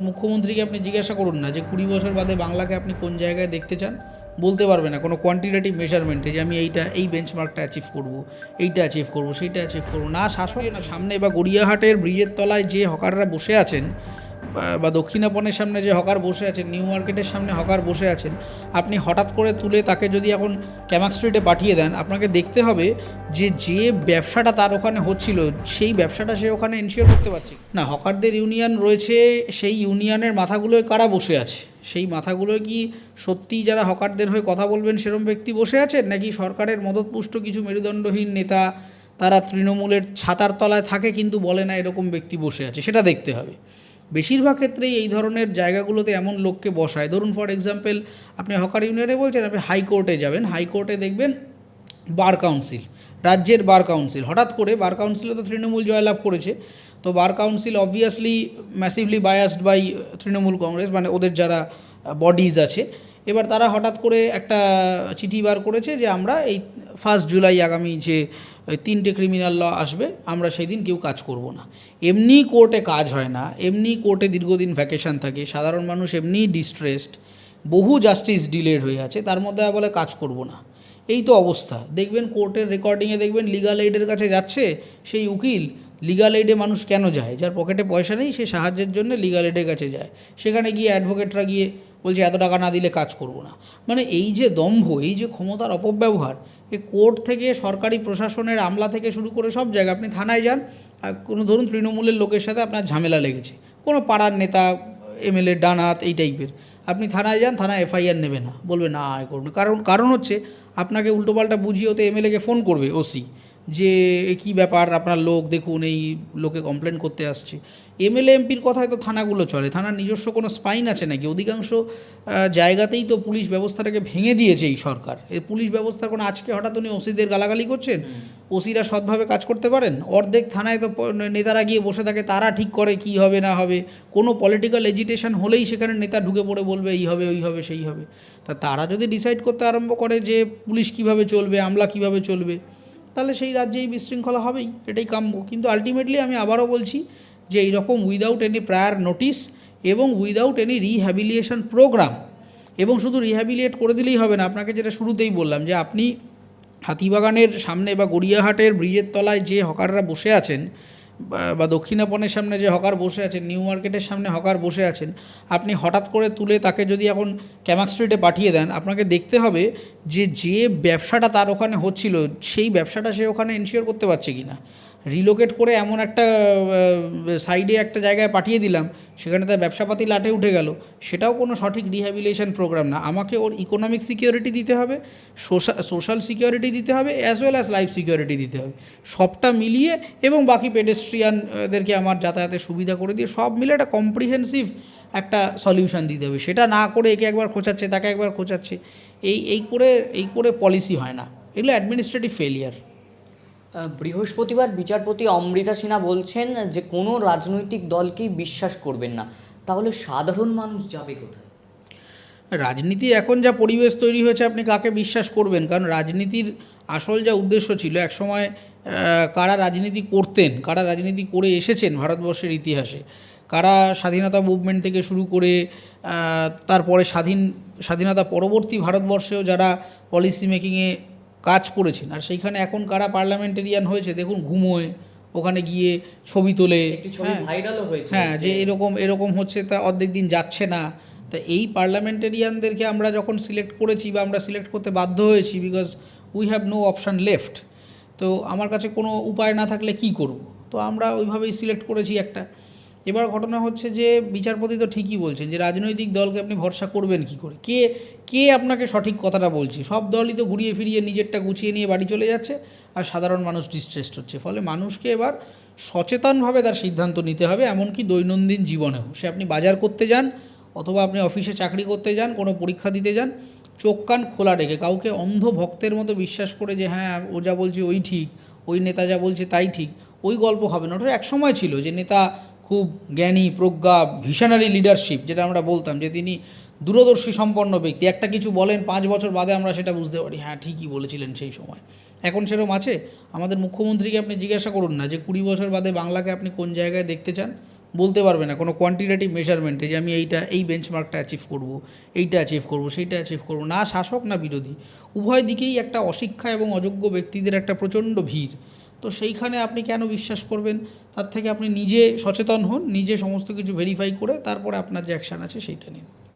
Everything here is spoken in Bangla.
মুখ্যমন্ত্রীকে আপনি জিজ্ঞাসা করুন না যে কুড়ি বছর বাদে বাংলাকে আপনি কোন জায়গায় দেখতে চান, বলতে পারবে না। কোনো কোয়ান্টিটেটিভ মেজারমেন্টে যে আমি এইটা, এই বেঞ্চমার্কটা অ্যাচিভ করব, এইটা অ্যাচিভ করব, সেইটা অ্যাচিভ করব। না শাসক, না সামনে বা গড়িয়াহাটের ব্রিজের তলায় যে হকাররা বসে আছেন বা- দক্ষিণাপনের সামনে যে হকার বসে আছেন, নিউ মার্কেটের সামনে হকার বসে আছেন, আপনি হঠাৎ করে তুলে তাকে যদি এখন ক্যামাক স্ট্রিটে পাঠিয়ে দেন, আপনাকে দেখতে হবে যে যে ব্যবসাটা তার ওখানে হচ্ছিল, সেই ব্যবসাটা সে ওখানে এনশিওর করতে পারছে না, হকারদের ইউনিয়ন রয়েছে, সেই ইউনিয়নের মাথাগুলোয় কারা বসে আছে? সেই মাথাগুলোয় কি সত্যিই যারা হকারদের হয়ে কথা বলবেন সেরম ব্যক্তি বসে আছেন? নাকি সরকারের মদতপুষ্ট কিছু মেরুদণ্ডহীন নেতা, তারা তৃণমূলের ছাতার তলায় থাকে, কিন্তু বলে না এরকম ব্যক্তি বসে আছে? সেটা দেখতে হবে। বেশিরভাগ ক্ষেত্রেই এই ধরনের জায়গাগুলোতে এমন লোককে বসায়। ধরুন ফর এক্সাম্পল আপনি হকার ইউনিয়নে বলছেন, আপনি হাইকোর্টে যাবেন। হাইকোর্টে দেখবেন বার কাউন্সিল রাজ্যের বার কাউন্সিল হঠাৎ করে বার কাউন্সিলে তো তৃণমূল জয়লাভ করেছে। তো bar council obviously massively biased by Trinamool Congress মানে ওদের যারা বডিজ আছে। এবার তারা হঠাৎ করে একটা চিঠি বার করেছে যে আমরা এই ফার্স্ট জুলাই আগামী যে তিনটে ক্রিমিনাল ল আসবে, আমরা সেই দিন কেউ কাজ করব না। এমনি কোর্টে কাজ হয় না, এমনি কোর্টে দীর্ঘদিন ভ্যাকেশন থাকে, সাধারণ মানুষ এমনি ডিস্ট্রেসড বহু জাস্টিস ডিলেড হয়ে আছে, তার মধ্যে বলে কাজ করব না। এই তো অবস্থা। দেখবেন কোর্টের রেকর্ডিংয়ে দেখবেন লিগাল এইডের কাছে যাচ্ছে, সেই উকিল লিগাল এইডে মানুষ কেন যায়? যার পকেটে পয়সা নেই, সে সাহায্যের জন্য লিগাল এইডের কাছে যায়। সেখানে গিয়ে অ্যাডভোকেটরা গিয়ে বলছে, এত টাকা না দিলে কাজ করব না। মানে এই যে দম্ভ, এই যে ক্ষমতার অপব্যবহার, এ কোর্ট থেকে, সরকারি প্রশাসনের আমলা থেকে শুরু করে সব জায়গায়, আপনি থানায় যান, আর কোনো ধরুন তৃণমূলের লোকের সাথে আপনার ঝামেলা লেগেছে, কোনো পাড়ার নেতা, এমএলএ ডানাত এই টাইপের, আপনি থানায় যান, থানায় এফআইআর নেবে না, বলবে না এ করুন কারণ কারণ হচ্ছে, আপনাকে উল্টোপাল্টা বুঝিয়ে ওতে এমএলএকে ফোন করবে ওসি, যে কী ব্যাপার, আপনার লোক, দেখুন, এই লোকে কমপ্লেন করতে আসছে। এমএলএ এমপির কথায় তো থানাগুলো চলে। থানার নিজস্ব কোনো স্পাইন আছে নাকি? অধিকাংশ জায়গাতেই তো পুলিশ ব্যবস্থাটাকে ভেঙে দিয়েছে এই সরকার। এই পুলিশ ব্যবস্থা কোনো আজকে হঠাৎ উনি ওসিদের গালাগালি করছেন? ওসিরা সৎভাবে কাজ করতে পারেন? অর্ধেক থানায় তো নেতারা গিয়ে বসে থাকে তারা ঠিক করে কি হবে না হবে। কোনো পলিটিক্যাল এজিটেশন হলেই সেখানে নেতা ঢুকে পড়ে বলবে এই হবে ওই হবে সেই হবে। তা তারা যদি ডিসাইড করতে আরম্ভ করে যে পুলিশ কীভাবে চলবে আমলা কীভাবে চলবে তাহলে সেই রাজ্যেই বিশৃঙ্খলা হবেই এটাই কাম্য। কিন্তু আলটিমেটলি আমি আবারও বলছি যে এইরকম উইদাউট এনি প্রায়ার নোটিস এবং উইদাউট এনি রিহ্যাবিলিয়েশন প্রোগ্রাম এবং শুধু রিহ্যাবিলিয়েট করে দিলেই হবে না, আপনাকে যেটা শুরুতেই বললাম যে আপনি হাতিবাগানের সামনে বা গড়িয়াহাটের ব্রিজের তলায় যে হকাররা বসে আছেন বা- দক্ষিণাপনের সামনে যে হকার বসে আছেন, নিউ মার্কেটের সামনে হকার বসে আছেন, আপনি হঠাৎ করে তুলে তাকে যদি এখন ক্যামাক স্ট্রিটে পাঠিয়ে দেন, আপনাকে দেখতে হবে যে যে ব্যবসাটা তার ওখানে হচ্ছিল, সেই ব্যবসাটা সে ওখানে এনশিওর করতে পারছে কি না রিলোকেট করে এমন একটা সাইডে একটা জায়গায় পাঠিয়ে দিলাম, সেখানে তার ব্যবসাপাতি লাটে উঠে গেল। সেটাও কোনো সঠিক রিহ্যাবিলিয়েশন প্রোগ্রাম না। আমাকে ওর ইকোনমিক সিকিউরিটি দিতে হবে সোশ্যাল সিকিউরিটি দিতে হবে as well as life security দিতে হবে। সবটা মিলিয়ে এবং বাকি পেডেস্ট্রিয়ানদেরকে আমার যাতায়াতের সুবিধা করে দিয়ে সব মিলে একটা কম্প্রিহেন্সিভ একটা সলিউশন দিতে হবে। সেটা না করে একে একবার খোঁচাচ্ছে, তাকে একবার খোঁচাচ্ছে, এই এই করে এই করে পলিসি হয় না। এগুলো অ্যাডমিনিস্ট্রেটিভ ফেলিয়ার বৃহস্পতিবার বিচারপতি অমৃতা সিনহা বলছেন যে কোনো রাজনৈতিক দলকেই বিশ্বাস করবেন না। তাহলে সাধারণ মানুষ যাবে কোথায়? রাজনীতি এখন যা পরিবেশ তৈরি হয়েছে, আপনি কাকে বিশ্বাস করবেন? কারণ রাজনীতির আসল যা উদ্দেশ্য ছিল, একসময় কারা রাজনীতি করতেন, কারা রাজনীতি করে এসেছেন ভারতবর্ষের ইতিহাসে, কারা স্বাধীনতা মুভমেন্ট থেকে শুরু করে তারপরে স্বাধীন, স্বাধীনতা পরবর্তী ভারতবর্ষেও যারা পলিসি মেকিংয়ে কাজ করেছেন। আর সেইখানে এখন কারা পার্লামেন্টেরিয়ান হয়েছে দেখুন ঘুমোয় ওখানে গিয়ে ছবি তোলে। হ্যাঁ। হ্যাঁ যে এরকম এরকম হচ্ছে তা অর্ধেক দিন যাচ্ছে না। তা এই পার্লামেন্টেরিয়ানদেরকে আমরা যখন সিলেক্ট করেছি বা আমরা সিলেক্ট করতে বাধ্য হয়েছি because we have no option left তো আমার কাছে কোনো উপায় না থাকলে কি করব? তো আমরা ওইভাবেই সিলেক্ট করেছি একটা। এবার ঘটনা হচ্ছে যে বিচারপতি তো ঠিকই বলছেন যে রাজনৈতিক দলকে আপনি ভরসা করবেন কি করে? কে কে আপনাকে সঠিক কথাটা বলছে? সব দলই তো ঘুরিয়ে ফিরিয়ে নিজেরটা গুছিয়ে নিয়ে বাড়ি চলে যাচ্ছে আর সাধারণ মানুষ ডিস্ট্রেসড হচ্ছে। ফলে মানুষকে এবার সচেতনভাবে তার সিদ্ধান্ত নিতে হবে, এমনকি দৈনন্দিন জীবনেও। সে আপনি বাজার করতে যান অথবা আপনি অফিসে চাকরি করতে যান, কোনো পরীক্ষা দিতে যান, চোখ কান খোলা রেখে, কাউকে অন্ধ ভক্তের মতো বিশ্বাস করে যে হ্যাঁ ও যা বলছে ওই ঠিক, ওই নেতা যা বলছে তাই ঠিক, ওই গল্প হবে না। ওটা এক সময় ছিল যে নেতা খুব জ্ঞানী, প্রজ্ঞা ভিশনারি লিডারশিপ যেটা আমরা বলতাম, যে তিনি দূরদর্শী সম্পন্ন ব্যক্তি। একটা কিছু বলেন, পাঁচ বছর বাদে আমরা সেটা বুঝতে পারি। হ্যাঁ ঠিকই বলেছিলেন সেই সময়। এখন সেরকম আছে? আমাদের মুখ্যমন্ত্রীকে আপনি জিজ্ঞাসা করুন না যে কুড়ি বছর বাদে বাংলাকে আপনি কোন জায়গায় দেখতে চান? বলতে পারবে না। কোনো কোয়ান্টিটেটিভ মেজারমেন্টে যে আমি এইটা, এই বেঞ্চমার্কটা অ্যাচিভ করব, এইটা অ্যাচিভ করব, সেইটা অ্যাচিভ করব। না শাসক, না বিরোধী। উভয় দিকেই একটা অশিক্ষা এবং অযোগ্য ব্যক্তিদের একটা প্রচণ্ড ভিড়। তো সেইখানে আপনি কেন বিশ্বাস করবেন? তার থেকে আপনি নিজে সচেতন হন, নিজে সমস্ত কিছু ভেরিফাই করে তারপরে আপনার যে অ্যাকশান আছে সেইটা নিন।